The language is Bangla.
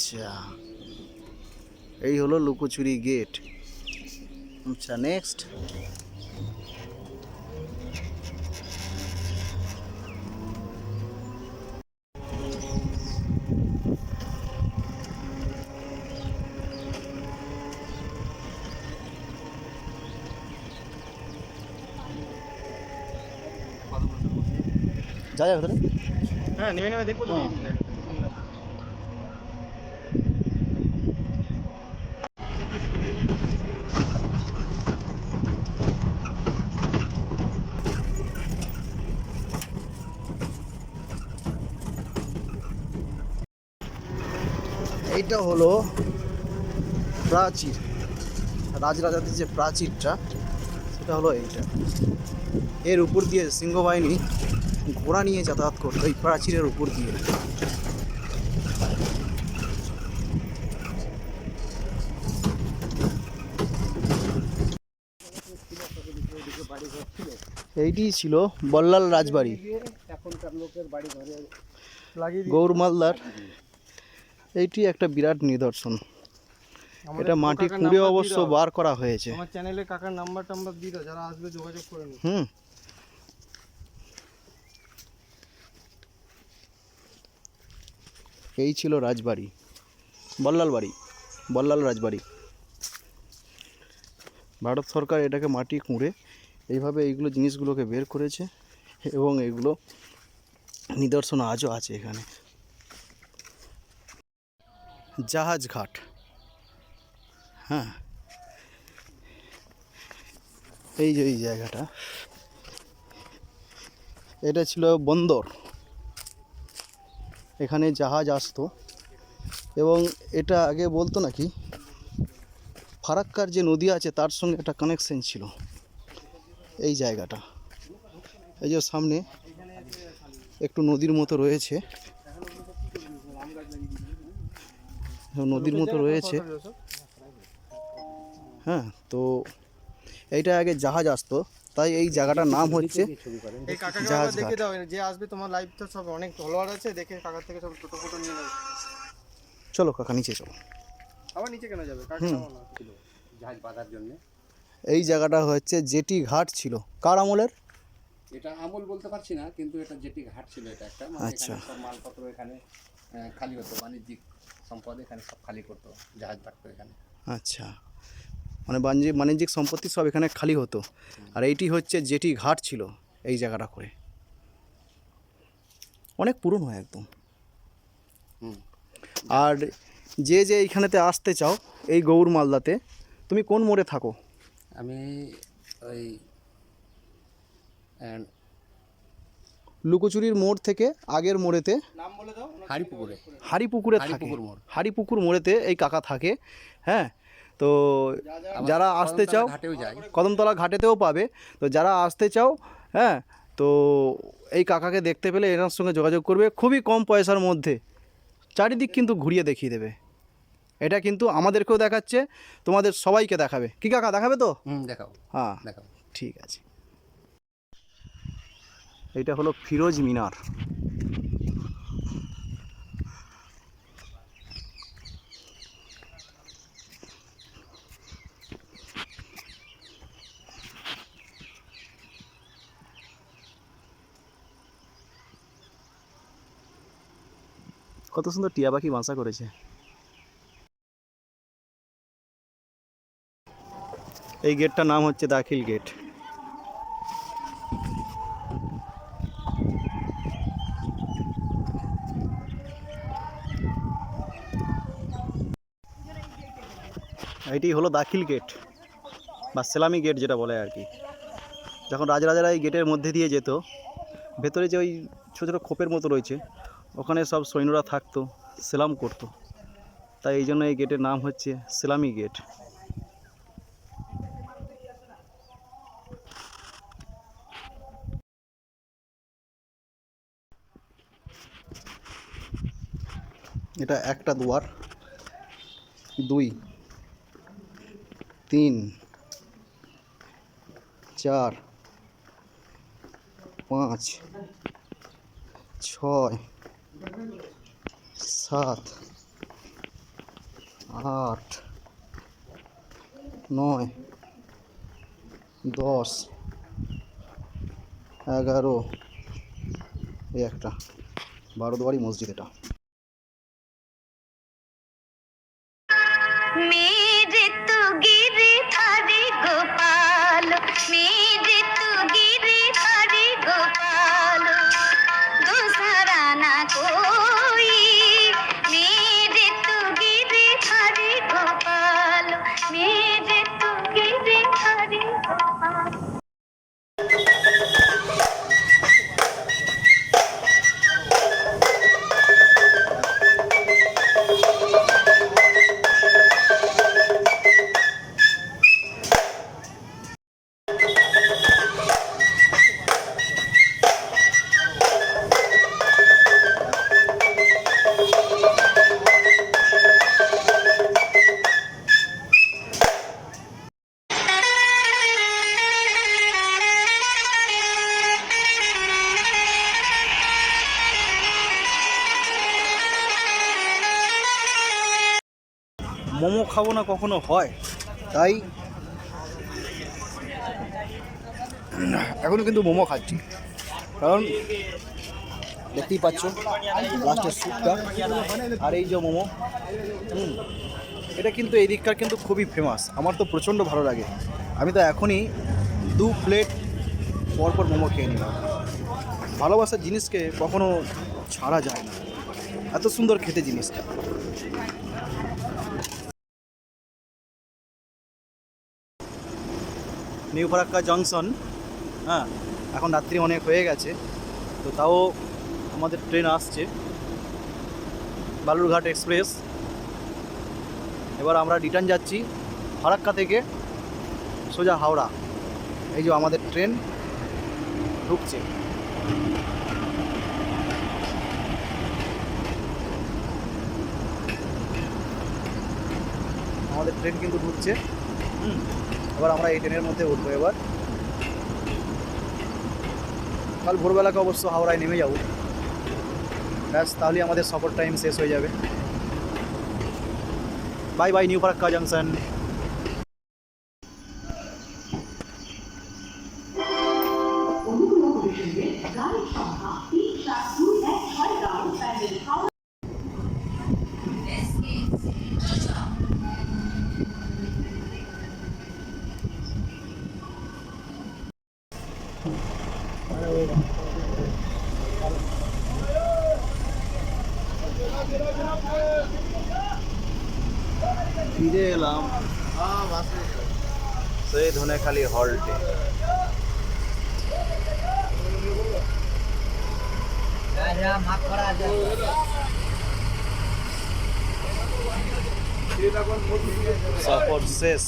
আচ্ছা। এই হলো লুকোচুরি গেট। আচ্ছা নেক্সট যা যা ভেতরে। হ্যাঁ নেমে নেমে দেখব তো এইটা হলো প্রাচীর রাজরাজাদের যে প্রাচীরটা সেটা হলো এইটা। এর উপর দিয়ে সিংহবাহিনী ঘোড়া নিয়ে যাতায়াত করতো এই প্রাচীরের উপর দিয়ে। এইটি ছিল বল্লাল রাজবাড়ি। এখনকার লোকের বাড়ি ঘরে গৌর মালদার এইটি একটা বিরাট নিদর্শন। এটা মাটি খুঁড়ে অবশ্য বার করা হয়েছে। আমার চ্যানেলে কাকার নাম্বার টাম্বার দিয়ে দাও যারা আসবে যোগাযোগ করে নিও হুম। এই ছিল রাজবাড়ি বল্লাল বাড়ি বল্লাল রাজবাড়ি। ভারত সরকার এটাকে মাটি খুঁড়ে এইভাবে এইগুলো জিনিসগুলোকে বের করেছে এবং এগুলো নিদর্শন আজও আছে এখানে। জাহাজ ঘাট। হ্যাঁ। এই যে, এই জায়গাটা। এটা ছিল বন্দর। এখানে জাহাজ আসতো। এবং এটা আগে বলতো নাকি, ফারাক্কার যে নদী আছে, তার সঙ্গে একটা কানেকশন ছিল। এই জায়গাটা। এই যে সামনে একটু নদীর মতো রয়েছে। নদীর মতো রয়েছে। হ্যাঁ তো এইটা আগে জাহাজ আসতো তাই এই জায়গাটার নাম হচ্ছে জাহাজ দেখে দাও যে আসবে তোমার লাইভ তো সব অনেক ফলোয়ার আছে দেখে কাকার থেকে সব ছোটো ফটো নিয়ে নেবে চলো কাকা নিচে চলো। আবার নিচে কেন যাবে? কাকা জাহাজ বাঁধার জন্য। এই জায়গাটা হচ্ছে জেটি ঘাট ছিল। কার আমলের? এটা আমল বলতে পারছি না কিন্তু এটা যেটি ঘাট ছিল এটা একটা। মানে আচ্ছা। মালপত্র এখানে খালি হতো বাণিজ্যিক। সম্পদ এখানে সব খালি করতো জাহাজ থাকতো এখানে। আচ্ছা। মানে বাণিজ্যিক বাণিজ্যিক সম্পত্তি সব এখানে খালি হতো। আর এইটি হচ্ছে জেটি ঘাট ছিল এই জায়গাটা করে। অনেক পুরনো হয় একদম। আর যে যে এইখানেতে আসতে চাও এই গৌর মালদাতে তুমি কোন মোড়ে থাকো? আমি ওই লুকোচুরির মোড় থেকে আগের মোড়েতে নাম বলে দাও হাড়িপুকুরে। হাড়িপুকুরে থাকে। হাড়িপুকুর মোড়। হাড়িপুকুর মোড়েতে এই কাকা থাকে হ্যাঁ? তো যারা আসতে চাও কদমতলা ঘাটেতেও পাবে। তো যারা আসতে চাও হ্যাঁ? তো এই কাকাকে দেখতে পেলে এনার সঙ্গে যোগাযোগ করবে। খুবই কম পয়সার মধ্যে। চারিদিক কিন্তু ঘুরিয়ে দেখিয়ে দেবে। এটা কিন্তু আমাদেরকেও দেখাচ্ছে তোমাদের সবাইকে দেখাবে। কি কাকা দেখাবে তো? দেখাও হ্যাঁ। দেখাও ঠিক আছে। এটা হলো ফিরোজ মিনার। কত সুন্দর টিয়া পাখি বাসা করেছে। এই গেটটার নাম হচ্ছে দাখিল গেট। এটি হলো দাখিল গেট বা সেলামি গেট যেটা বলে আর কি। যখন রাজরাজারা এই গেটের মধ্যে দিয়ে যেত, ভেতরে যে ওই ছোটো ছোটো খোপের মতো রয়েছে, ওখানে সব সৈন্যরা থাকতো, সেলাম করতো। তাই এই জন্য এই গেটের নাম হচ্ছে সেলামি গেট এটা একটা দুয়ার, দুই। তিন, চার, পাঁচ, ছয়, সাত, আট, নয়, দশ, এগারো। এই একটা। বারো দুয়ারি মসজিদ এটা। মোমো খাব না কখনো হয়। তাই এখনও কিন্তু মোমো খাচ্ছি। কারণ দেখতেই পাচ্ছ লাস্টের স্যুপটা। আর এই যে মোমো হুম, এটা কিন্তু এই দিককার কিন্তু খুবই ফেমাস আমার তো প্রচণ্ড ভালো লাগে। আমি তো এখনই দু প্লেট পরপর মোমো খেয়ে নিলাম। ভালোবাসার জিনিসকে কখনো ছাড়া যায় না। এত সুন্দর খেতে জিনিসটা। নিউ ফারাক্কা জংশন হ্যাঁ এখন রাত্রি অনেক হয়ে গেছে, তো তাও আমাদের ট্রেন আসছে। বালুরঘাট এক্সপ্রেস। এবার আমরা রিটার্ন যাচ্ছি ফারাক্কা থেকে সোজা হাওড়া। এই যে আমাদের ট্রেন ঢুকছে। আমাদের ট্রেন কিন্তু ঢুকছে। হুম। এবার আমরা এই ট্রেনের মধ্যে উঠবো এবার। কাল ভোরবেলাকে অবশ্য হাওড়ায় নেমে যাব। ব্যাস, তাহলেই আমাদের সফর টাইম শেষ হয়ে যাবে। Bye bye new Farakka junction ফিরে এলাম। সেই ধনেখালি হল্টে সফর শেষ।